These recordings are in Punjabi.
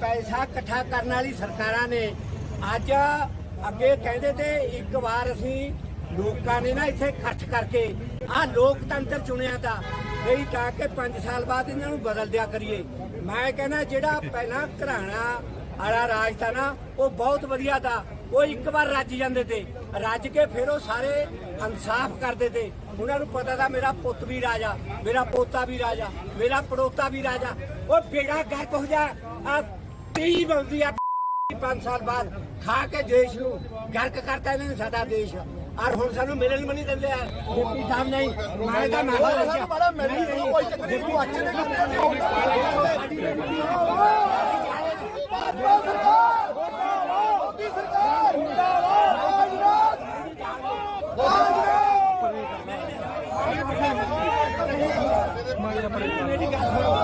ਪੈਸਾ ਇਕੱਠਾ ਕਰਨ ਵਾਲੀ ਸਰਕਾਰਾਂ ਨੇ। ਅੱਜ ਅੱਗੇ ਕਹਿੰਦੇ ਤੇ ਇੱਕ ਵਾਰ ਅਸੀਂ ਲੋਕਾਂ ਨੇ ਨਾ ਇੱਥੇ ਇਕੱਠ ਕਰਕੇ ਆਹ ਲੋਕਤੰਤਰ ਚੁਣਿਆ ਤਾਂ ਨਹੀਂ ਤਾਂ ਕਿ 5 ਸਾਲ ਬਾਅਦ ਇਹਨਾਂ ਨੂੰ ਬਦਲ ਦਿਆ ਕਰੀਏ। ਮੈਂ ਕਹਿੰਦਾ ਜਿਹੜਾ ਪਹਿਲਾਂ ਘਰਾਣਾ ਵਾਲਾ ਰਾਜ ਤਾਂ ਨਾ, ਉਹ ਬਹੁਤ ਵਧੀਆ ਤਾਂ ਉਹ ਇੱਕ ਵਾਰ ਰੱਜ ਜਾਂਦੇ ਤੇ, ਰੱਜ ਕੇ ਫਿਰ ਉਹ ਸਾਰੇ ਇਨਸਾਫ ਕਰਦੇ ਤੇ। ਉਹਨਾਂ ਨੂੰ ਪਤਾ ਤਾਂ ਮੇਰਾ ਪੁੱਤ ਵੀ ਰਾਜਾ ਮੇਰਾ ਪੋਤਾ ਵੀ ਰਾਜਾ ਮੇਰਾ ਪੜੋਤਾ ਵੀ ਰਾਜਾ ਉਹ ਬੇੜਾ ਗਰਕ ਹੋ ਜਾ ਆ ਤੀ ਬਲਦੀ ਆ 5 ਸਾਲ ਬਾਅਦ ਖਾ ਕੇ ਦੇਸ਼ ਨੂੰ ਗਰਕ ਕਰਤਾ ਇਹਨਾਂ ਨੇ ਸਾਡਾ ਦੇਸ਼ ਔਰ ਹੁਣ ਸਾਨੂੰ ਮਿਲਣ ਵੀ ਨਹੀਂ ਦਿੰਦੇ ਆ ਡਿਪਟੀ ਸਾਹਿਬ ਨਹੀਂ ਮੈਂ ਤਾਂ ਮੈਂ ਕੋਈ ਚੱਕਰ ਨਹੀਂ ਤੂੰ ਅੱਛੇ ਮੇਰੀ ਗੱਲ ਸੁਣੋ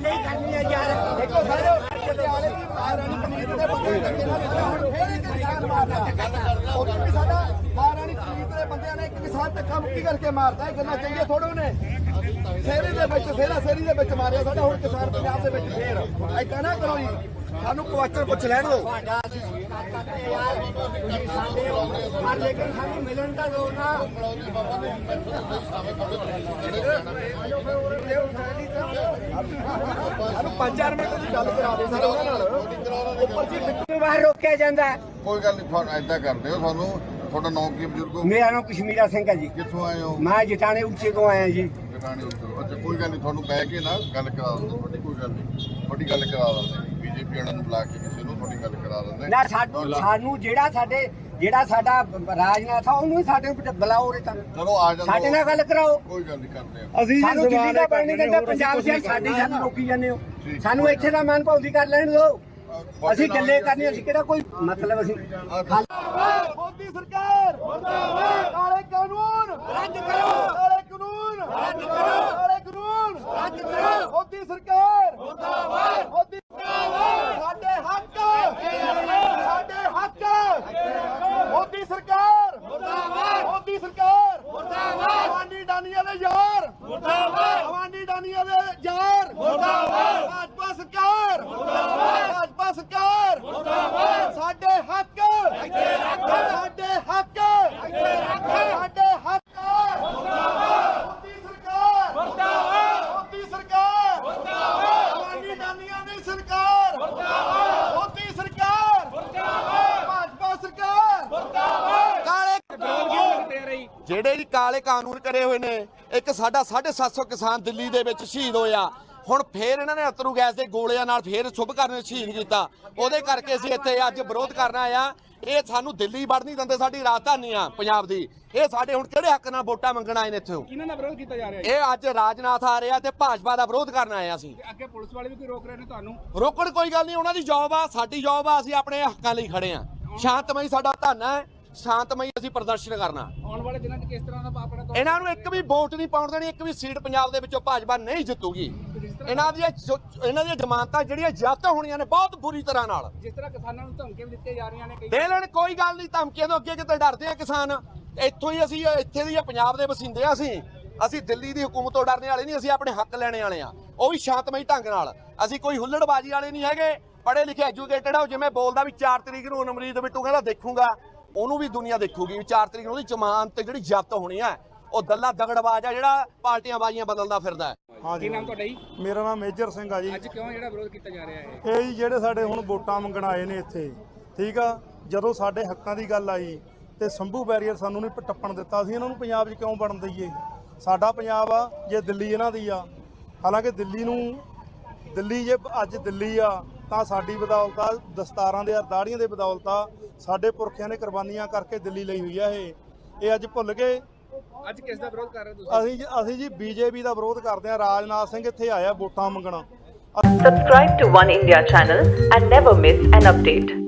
ਮੈਂ ਕਰਨੀ ਆ ਯਾਰ ਦੇਖੋ ਸਾਰੇ ਪਟਿਆਲੇ ਦੀ ਮਹਾਰਾਣੀ ਕਮੀਜ਼ ਦੇ ਬੰਦੇ ਲੱਗੇ ਨਾ ਹੁਣ ਫੇਰ ਇੱਕ ਕਿਸਾਨ ਮਾਰਦਾ ਉਦੋਂ ਵੀ ਸਾਡਾ ਮਹਾਰਾਣੀ ਕਮੀਜ਼ ਦੇ ਇੱਕ ਕਿਸਾਨ ਧੱਕਾ ਮੁੱਕੀ ਕਰਕੇ ਮਾਰਦਾ? ਇਹ ਗੱਲਾਂ ਚੰਗੀਆਂ ਥੋੜੋ ਨੇ ਸੇਰੀ ਦੇ ਵਿੱਚ ਸੇਰਾ ਸੇਰੀ ਦੇ ਵਿੱਚ ਮਾਰਿਆ ਸਾਡਾ ਹੁਣ ਕਿਸਾਨ ਪੰਜਾਬ ਦੇ ਵਿੱਚ ਫੇਰ। ਐਦਾਂ ਨਾ ਕਰੋ ਜੀ। ਸਾਨੂੰ ਕੁਐਸਚਨ ਪੁੱਛ ਲੈਣ ਦਿਓ। ਤੁਹਾਡਾ ਅਸੀਂ ਸਵਾਗਤ ਕਰਦੇ ਹਾਂ ਯਾਰ। ਤੁਸੀਂ ਸਾਡੇ ਹੋ। ਪਰ ਲੇਕਿਨ ਸਾਨੂੰ ਮਿਲਣ ਦਾ ਦੋ ਨਾ। ਸਾਨੂੰ 5-4 ਮਿੰਟ ਦੀ ਗੱਲ ਕਰਾ ਦਿਓ ਸਰ ਉਹਨਾਂ ਨਾਲ। ਉੱਪਰ ਜੀ ਬਾਹਰ ਰੋਕਿਆ ਜਾਂਦਾ? ਕੋਈ ਗੱਲ ਨਹੀਂ ਐਦਾਂ ਕਰਦੇ ਹੋ ਤੁਹਾਨੂੰ ਤੁਹਾਡਾ ਨਾਮ ਕੀ ਹੈ ਬਜ਼ੁਰਗੋ? ਮੇਰਾ ਨਾਮ ਕਸ਼ਮੀਰਾ ਸਿੰਘ ਹੈ ਜੀ। ਕਿੱਥੋਂ ਆਏ ਹੋ? ਮੈਂ ਜਟਾਣੇ ਉੱਚੇ ਤੋਂ ਆਇਆ ਜੀ। ਜਟਾਣੀ ਉੱਤੋਂ ਅੱਛਾ ਕੋਈ ਗੱਲ ਨਹੀਂ ਤੁਹਾਨੂੰ ਬਹਿ ਕੇ ਨਾ ਗੱਲ ਕਰਾ ਦਿੰਦੇ। ਤੁਹਾਡੀ ਕੋਈ ਗੱਲ ਨਹੀਂ। ਤੁਹਾਡੀ ਗੱਲ ਕਰਾ ਦਿੰਦੇ। ਬੀਜੇਪੀ ਵਾਲਿਆਂ ਨੂੰ ਬੁਲਾ ਕੇ ਕਿਸੇ ਨੂੰ ਤੁਹਾਡੀ ਗੱਲ ਕਰਾ ਦਿੰਦੇ। ਨਾ ਸਾਨੂੰ ਸਾਨੂੰ ਜਿਹੜਾ ਸਾਡੇ ਜਿਹੜਾ ਸਾਡਾ ਰਾਜਨਾਥ ਆ ਉਹਨੂੰ ਹੀ ਸਾਡੇ ਬੁਲਾਓ ਉਰੇ ਤਾਂ। ਚਲੋ ਆ ਜਾਂਦੇ ਸਾਡੇ ਨਾਲ ਗੱਲ ਕਰਾਓ। ਕੋਈ ਗੱਲ ਨਹੀਂ ਕਰਦੇ ਆ। ਅਸੀਂ ਸਾਨੂੰ ਦਿੱਲੀ ਦਾ ਪਾਣੀ ਨਹੀਂ ਦਿੰਦਾ ਪੰਜਾਬ ਦੇ ਸਾਡੀ ਸਾਨੂੰ ਰੋਕੀ ਜਾਂਦੇ ਹੋ। ਸਾਨੂੰ ਇੱਥੇ ਦਾ ਮਨ ਭੌਂਦੀ ਕਰ ਲੈਣ ਦਿਓ ਅਸੀਂ ਗੱਲੇ ਕਰਨੀ ਅਸੀਂ ਕਿਹੜਾ ਕੋਈ ਮਤਲਬ ਅਸੀਂ ਮੋਦੀ ਸਰਕਾਰ ਮੁਰਦਾਬਾਦ ਕਾਲੇ ਕਾਨੂੰਨ ਰੱਦ ਕਰੋ ਕਾਲੇ ਕਾਨੂੰਨ ਰੱਦ ਕਰੋ ਕਾਲੇ ਕਾਨੂੰਨ ਰੱਦ ਕਰੋ ਮੋਦੀ ਸਰਕਾਰ ਮੁਰਦਾਬਾਦ ਮੋਦੀ ਸਰਕਾਰ ਸਾਡੇ ਹੱਕ ਸਾਡੇ ਹੱਕ ਮੋਦੀ ਸਰਕਾਰ ਮੁਰਦਾਬਾਦ ਮੋਦੀ ਸਰਕਾਰ ਮੁਰਦਾਬਾਦ ਹਵਾਨੀ ਡਾਨੀਆਂ ਦੇ ਯਾਰ ਮੁਰਦਾਬਾਦ ਹਵਾਨੀ ਡਾਨੀਆਂ ਦੇ ਯਾਰ ਮੁਰਦਾਬਾਦ ਭਾਜਪਾ ਸਰਕਾਰ ਮੁਰਦਾਬਾਦ ਭਾਜਪਾ ਸਰਕਾਰ ਮੁਰਦਾਬਾਦ ਸਾਡੇ ਹੱਕ ਇੱਥੇ ਰੱਖ ਸਾਡੇ ਹੱਕ ਇੱਥੇ ਰੱਖ ਸਾਡੇ ਹੱਕ ਮੁਰਦਾਬਾਦ ਮੋਦੀ ਸਰਕਾਰ ਮੁਰਦਾਬਾਦ ਮੋਦੀ ਸਰਕਾਰ ਮੁਰਦਾਬਾਦ ਹਵਾਨੀ ਡਾਨੀਆਂ ਦੀ ਸਰਕਾਰ ਮੁਰਦਾਬਾਦ ਮੋਦੀ ਸਰਕਾਰ ਮੁਰਦਾਬਾਦ ਭਾਜਪਾ ਸਰਕਾਰ ਮੁਰਦਾਬਾਦ ਕਾਲੇ ਜਿਹੜੇ ਜੀ ਕਾਲੇ ਕਾਨੂੰਨ ਕਰੇ ਹੋਏ ਨੇ ਇੱਕ ਸਾਡਾ 750 ਕਿਸਾਨ ਦਿੱਲੀ ਦੇ ਵਿੱਚ ਸ਼ਹੀਦ ਹੋਇਆ ਹੁਣ ਫੇਰ ਇਹਨਾਂ ਨੇ ਅਤਰੂ ਗੈਸ ਦੇ ਗੋਲਿਆਂ ਨਾਲ ਫੇਰ ਸ਼ੁਭ ਕਰਨ ਸ਼ਹੀਦ ਕੀਤਾ। ਉਹਦੇ ਕਰਕੇ ਅਸੀਂ ਇੱਥੇ ਅੱਜ ਵਿਰੋਧ ਕਰਨ ਆਇਆ ਇਹ ਸਾਨੂੰ ਦਿੱਲੀ ਵੜ ਨਹੀਂ ਦਿੰਦੇ ਸਾਡੀ ਰਾਜਧਾਨੀ ਆ ਪੰਜਾਬ ਦੀ। ਇਹ ਸਾਡੇ ਹੁਣ ਕਿਹੜੇ ਹੱਕ ਨਾਲ ਵੋਟਾਂ ਮੰਗਣ ਆਏ ਨੇ ਇੱਥੋਂ? ਕਿਹਨਾਂ ਦਾ ਵਿਰੋਧ ਕੀਤਾ ਜਾ ਰਿਹਾ ਇਹ ਅੱਜ ਰਾਜਨਾਥ ਆ ਰਿਹਾ ਤੇ ਭਾਜਪਾ ਦਾ ਵਿਰੋਧ ਕਰਨ ਆਏ ਆ ਅਸੀਂ। ਅੱਗੇ ਪੁਲਿਸ ਵਾਲੇ ਵੀ ਕੋਈ ਰੋਕ ਰਹੇ ਨੇ ਤੁਹਾਨੂੰ? ਰੋਕਣ ਕੋਈ ਗੱਲ ਨਹੀਂ ਉਹਨਾਂ ਦੀ ਜੌਬ ਆ ਸਾਡੀ ਜੌਬ ਆ ਅਸੀਂ ਆਪਣੇ ਹੱਕਾਂ ਲਈ ਖੜੇ ਆ। ਸ਼ਾਂਤਮਈ ਸਾਡਾ ਧੰਨਾ ਹੈ ਸ਼ਾਂਤਮਈ ਅਸੀਂ ਪ੍ਰਦਰਸ਼ਨ ਕਰਨਾ। ਆਉਣ ਵਾਲੇ ਦਿਨਾਂ 'ਚ ਕਿਸ ਤਰ੍ਹਾਂ ਦਾ ਆਪਣਾ ਇਹਨਾਂ ਨੂੰ ਇੱਕ ਵੀ ਵੋਟ ਨਹੀਂ ਪਾਉਣ ਦੇਣੀ ਇੱਕ ਵੀ ਸੀਟ ਪੰਜਾਬ ਦੇ ਵਿੱਚੋਂ ਭਾਜਪਾ ਨਹੀਂ ਜਿੱਤੂਗੀ। ਇਹਨਾਂ ਦੀਆਂ ਇਹਨਾਂ ਦੀਆਂ ਜ਼ਮਾਨਤਾਂ ਜਿਹੜੀਆਂ ਜ਼ਬਤ ਹੋਣੀਆਂ ਨੇ ਬਹੁਤ ਬੁਰੀ ਤਰ੍ਹਾਂ ਨਾਲ। ਜਿਸ ਤਰ੍ਹਾਂ ਕਿਸਾਨਾਂ ਨੂੰ ਧਮਕੀਆਂ ਵੀ ਦਿੱਤੀਆਂ ਜਾ ਰਹੀਆਂ ਨੇ ਕਈ ਦੇ ਲੈਣ ਕੋਈ ਗੱਲ ਨਹੀਂ ਧਮਕੀਆਂ ਤੋਂ ਅੱਗੇ ਕਿਤੇ ਡਰਦੇ ਆ ਕਿਸਾਨ। ਇੱਥੋਂ ਹੀ ਅਸੀਂ ਇੱਥੇ ਦੀ ਪੰਜਾਬ ਦੇ ਵਸਿੰਦੇ ਆ ਅਸੀਂ। ਅਸੀਂ ਦਿੱਲੀ ਦੀ ਹਕੂਮਤ ਤੋਂ ਡਰਨੇ ਵਾਲੇ ਨਹੀਂ ਅਸੀਂ ਆਪਣੇ ਹੱਕ ਲੈਣੇ ਵਾਲੇ ਆ। ਉਹ ਵੀ ਸ਼ਾਂਤਮਈ ਢੰਗ ਨਾਲ। ਅਸੀਂ ਕੋਈ ਹੁੱਲੜਬਾਜ਼ੀ ਵਾਲੇ ਨਹੀਂ ਹੈਗੇ। ਪੜ੍ਹੇ ਲਿਖੇ ਐਜੂਕੇਟਡ ਆ ਜਿਵੇਂ ਬੋਲਦਾ ਵੀ 4 ਤਰੀਕ ਨੂੰ ਅਮਰੀਤ ਬਿੱਟੂ ਕਹਿੰਦਾ ਦੇਖੂਗਾ। ਉਹਨੂੰ ਵੀ ਦੁਨੀਆ ਦੇਖੂਗੀ ਵੀ 4 ਤਰੀਕ ਨੂੰ ਉਹਦੀ ਜ਼ਮਾਨਤ ਜਿਹੜੀ ਜ਼ਬਤ ਹੋਣੀ ਆ ਉਹ ਦੱਲਾ ਦਗੜਬਾਜ਼ ਆ ਜਿਹੜਾ ਪਾਰਟੀਆਂ ਬਾਜ਼ੀਆਂ ਬਦਲਦਾ ਫਿਰਦਾ ਹੈ। ਕੀ ਨਾਮ ਤੁਹਾਡਾ ਜੀ? ਮੇਰਾ ਨਾਮ ਮੇਜਰ ਸਿੰਘ ਆ ਜੀ। ਅੱਜ ਕਿਉਂ ਜਿਹੜਾ ਵਿਰੋਧ ਕੀਤਾ ਜਾ ਰਿਹਾ ਹੈ? ਇਹ ਜੀ ਜਿਹੜੇ ਸਾਡੇ ਹੁਣ ਵੋਟਾਂ ਮੰਗਣ ਆਏ ਨੇ ਇੱਥੇ ਠੀਕ ਆ? ਜਦੋਂ ਸਾਡੇ ਹੱਕਾਂ ਦੀ ਗੱਲ ਆਈ ਤੇ ਸੰਭੂ ਬੈਰੀਅਰ ਸਾਨੂੰ ਨਹੀਂ ਟੱਪਣ ਦਿੱਤਾ ਅਸੀਂ ਇਹਨਾਂ ਨੂੰ ਪੰਜਾਬ 'ਚ ਕਿਉਂ ਵੜਨ ਦਈਏ? ਸਾਡਾ ਪੰਜਾਬ ਆ ਜੇ ਦਿੱਲੀ ਇਹਨਾਂ ਦੀ ਆ ਹਾਲਾਂਕਿ ਦਿੱਲੀ ਨੂੰ ਦਿੱਲੀ ਜੇ ਅੱਜ ਦਿੱਲੀ ਆ ਤਾਂ ਸਾਡੀ ਬਦੌਲਤ ਆ ਦਸਤਾਰਾਂ ਦੇ ਦਾੜੀਆਂ ਦੇ ਬਦੌਲਤ ਆ ਸਾਡੇ ਪੁਰਖਿਆਂ ਨੇ ਕੁਰਬਾਨੀਆਂ ਕਰਕੇ ਦਿੱਲੀ ਲਈ ਹੋਈ ਆ ਇਹ। ਇਹ ਅੱਜ ਭੁੱਲ ਗਏ। ਅੱਜ ਕਿਸ ਦਾ ਵਿਰੋਧ ਕਰ ਰਹੇ ਤੁਸੀਂ? ਅਸੀਂ ਜੀ- ਅਸੀਂ ਜੀ ਬੀਜੇਪੀ ਦਾ ਵਿਰੋਧ ਕਰਦੇ ਆ। ਰਾਜਨਾਥ ਸਿੰਘ ਇੱਥੇ ਆਇਆ ਵੋਟਾਂ ਮੰਗਣ। Subscribe to One India channel and never miss an update.